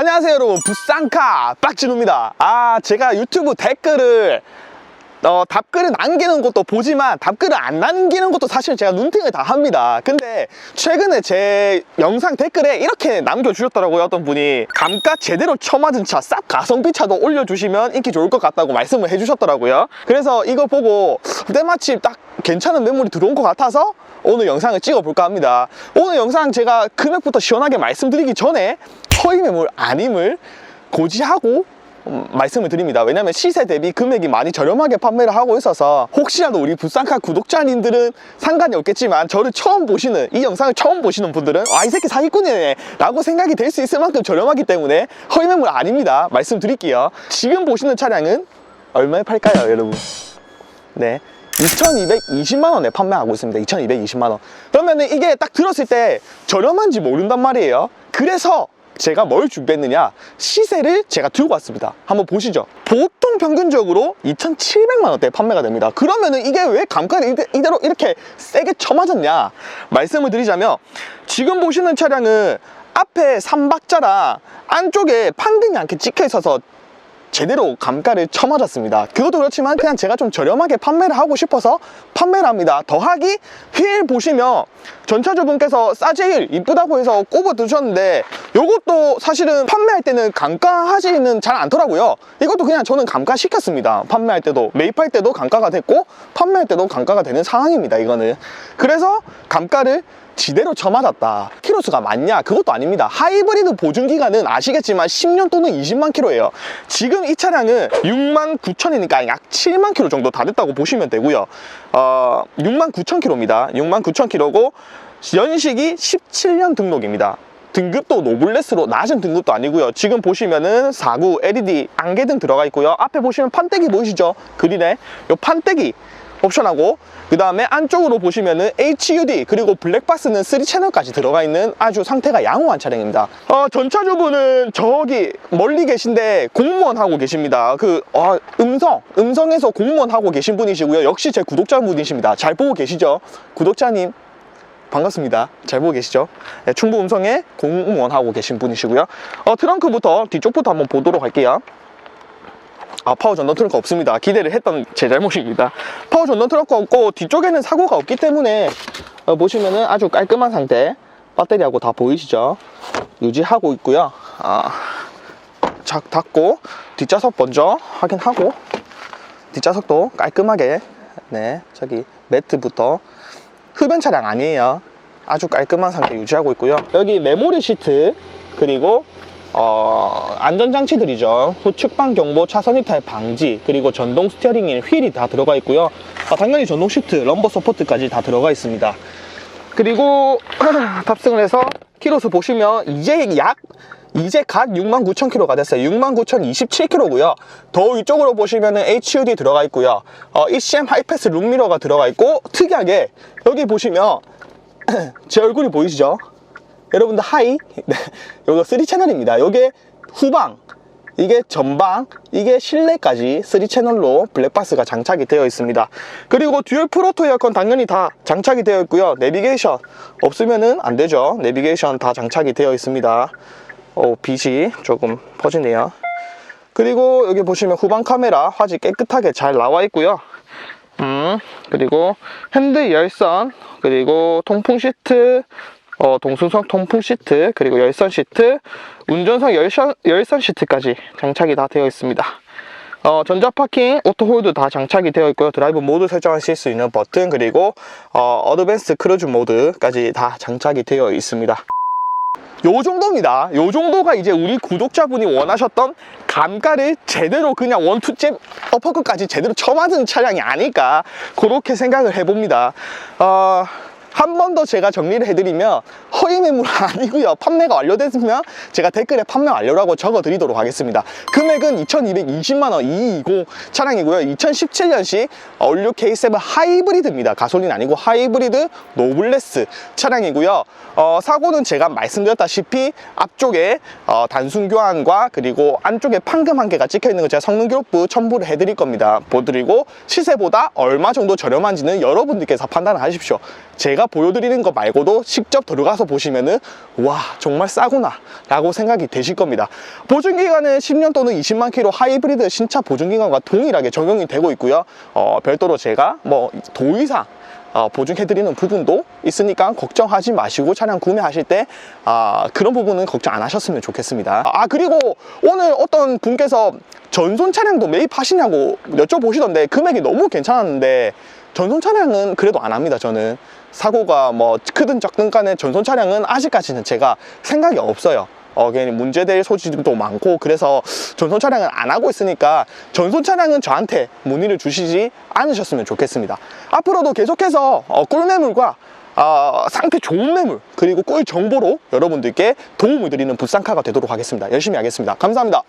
안녕하세요 여러분. 부산카 빡진우입니다. 아 제가 유튜브 댓글을 어, 답글을 남기는 것도 보지만 답글을 안 남기는 것도 사실 제가 눈팅을 다 합니다. 근데 최근에 제 영상 댓글에 이렇게 남겨주셨더라고요 어떤 분이. 감가 제대로 쳐맞은 차쌉 가성비 차도 올려주시면 인기 좋을 것 같다고 말씀을 해주셨더라고요. 그래서 이거 보고 때마침 딱 괜찮은 매물이 들어온 것 같아서 오늘 영상을 찍어볼까 합니다 오늘 영상 제가 금액부터 시원하게 말씀드리기 전에 허위 매물 아님을 고지하고 음, 말씀을 드립니다. 왜냐면 시세 대비 금액이 많이 저렴하게 판매를 하고 있어서 혹시라도 우리 부산카 구독자님들은 상관이 없겠지만 저를 처음 보시는 이 영상을 처음 보시는 분들은 와이 새끼 사기꾼이네 라고 생각이 될 수 있을 만큼 저렴하기 때문에 허위 매물 아닙니다. 말씀드릴게요. 지금 보시는 차량은 얼마에 팔까요 여러분? 네. 2220만 원에 판매하고 있습니다. 2220만 원. 그러면 이게 딱 들었을 때 저렴한지 모른단 말이에요. 그래서 제가 뭘 준비했느냐 시세를 제가 들고 왔습니다 한번 보시죠 보통 평균적으로 2,700만 원대에 판매가 됩니다 그러면 은 이게 왜 감가를 이대- 이대로 이렇게 세게 쳐맞았냐 말씀을 드리자면 지금 보시는 차량은 앞에 3박자랑 안쪽에 판등이 않게 찍혀 있어서 제대로 감가를 쳐맞았습니다. 그것도 그렇지만 그냥 제가 좀 저렴하게 판매를 하고 싶어서 판매를 합니다. 더하기 휠 보시면 전차주분께서 싸제일 이쁘다고 해서 꼽아 두셨는데 이것도 사실은 판매할 때는 감가하지는 잘 않더라고요. 이것도 그냥 저는 감가 시켰습니다. 판매할 때도 매입할 때도 감가가 됐고 판매할 때도 감가가 되는 상황입니다. 이거는 그래서 감가를 지대로 쳐맞았다. 키로수가 많냐? 그것도 아닙니다. 하이브리드 보증 기간은 아시겠지만 10년 또는 20만 킬로예요. 지금 이 차량은 6만 9천이니까 약 7만 킬로 정도 다 됐다고 보시면 되고요. 어, 6만 9천 킬로입니다. 6만 9천 킬로고 연식이 17년 등록입니다. 등급도 노블레스로 낮은 등급도 아니고요. 지금 보시면은 4구 LED 안개등 들어가 있고요. 앞에 보시면 판때기 보이시죠? 그린에 요 판때기 옵션하고 그 다음에 안쪽으로 보시면은 HUD 그리고 블랙박스는 3채널까지 들어가 있는 아주 상태가 양호한 차량입니다 어, 전차주분은 저기 멀리 계신데 공무원 하고 계십니다 그 어, 음성 음성에서 공무원 하고 계신 분이시고요 역시 제 구독자분이십니다 잘 보고 계시죠 구독자님 반갑습니다. 잘 보고 계시죠? 네, 충북 음성에 공무원 하고 계신 분이시고요. 어, 트렁크부터 뒤쪽부터 한번 보도록 할게요. 아, 파워 전동 트렁크 없습니다. 기대를 했던 제 잘못입니다. 파워 전동 트렁크 없고 뒤쪽에는 사고가 없기 때문에 어, 보시면은 아주 깔끔한 상태 배터리하고 다 보이시죠? 유지하고 있고요. 아, 착 닫고 뒷좌석 먼저 확인하고 뒷좌석도 깔끔하게 네 저기 매트부터 흡연 차량 아니에요. 아주 깔끔한 상태 유지하고 있고요. 여기 메모리 시트 그리고 어, 안전장치들이죠. 후측방 경보, 차선 이탈 방지, 그리고 전동 스티어링 휠이 다 들어가 있고요. 아, 당연히 전동 시트, 럼버 서포트까지 다 들어가 있습니다. 그리고 탑승을 해서 키로수 보시면 이제 약 이제 갓 69,000km가 됐어요. 69,027km고요. 더 위쪽으로 보시면은 HUD 들어가 있고요. 어, ECM 하이패스 룸미러가 들어가 있고 특이하게 여기 보시면 제 얼굴이 보이시죠? 여러분들 하이 네, 이거 3채널입니다. 이게 후방 이게 전방, 이게 실내까지 3채널로 블랙박스가 장착이 되어 있습니다. 그리고 듀얼 프로토 에어컨 당연히 다 장착이 되어 있고요. 내비게이션 없으면 은 안 되죠. 내비게이션 다 장착이 되어 있습니다. 오, 빛이 조금 퍼지네요. 그리고 여기 보시면 후방 카메라 화질 깨끗하게 잘 나와 있고요. 음, 그리고 핸드 열선, 그리고 통풍 시트, 어, 동순석 통풍 시트, 그리고 열선 시트, 운전석 열선, 열선 시트까지 장착이 다 되어 있습니다. 어, 전자 파킹, 오토 홀드 다 장착이 되어 있고요. 드라이브 모드 설정하실 수 있는 버튼, 그리고 어, 어드밴스 크루즈 모드까지 다 장착이 되어 있습니다. 요 정도입니다. 요 정도가 이제 우리 구독자분이 원하셨던 감가를 제대로 그냥 원투잽 어퍼컷까지 제대로 쳐맞은 차량이 아닐까 그렇게 생각을 해봅니다. 어, 한 번 더 제가 정리를 해드리면 허위 매물 아니고요. 판매가 완료됐으면 제가 댓글에 판매 완료라고 적어드리도록 하겠습니다. 금액은 2220만원 220 차량이고요. 2017년식 얼류 K7 하이브리드입니다. 가솔린 아니고 하이브리드 노블레스 차량이고요. 어, 사고는 제가 말씀드렸다시피 앞쪽에 어, 단순 교환과 그리고 안쪽에 판금 한 개가 찍혀 있는 거 제가 성능 기록부 첨부를 해드릴 겁니다. 보드리고 시세보다 얼마 정도 저렴한지는 여러분들께서 판단을 하십시오. 제가 제가 보여드리는 거 말고도 직접 들어가서 보시면은 와 정말 싸구나 라고 생각이 되실 겁니다 보증기간은 10년 또는 20만 킬로 하이브리드 신차 보증기간과 동일하게 적용이 되고 있고요 어, 별도로 제가 뭐더 이상 어, 보증해드리는 부분도 있으니까 걱정하지 마시고 차량 구매하실 때 아, 그런 부분은 걱정 안 하셨으면 좋겠습니다. 아 그리고 오늘 어떤 분께서 전손 차량도 매입하시냐고 여쭤보시던데 금액이 너무 괜찮았는데 전손 차량은 그래도 안 합니다. 저는 사고가 뭐 크든 적든 간에 전손 차량은 아직까지는 제가 생각이 없어요. 어, 괜히 문제될 소지도 많고 그래서 전손 차량은 안 하고 있으니까 전손 차량은 저한테 문의를 주시지 않으셨으면 좋겠습니다. 앞으로도 계속해서 어, 꿀매물과 어, 상태 좋은 매물 그리고 꿀 정보로 여러분들께 도움을 드리는 부산카가 되도록 하겠습니다. 열심히 하겠습니다. 감사합니다.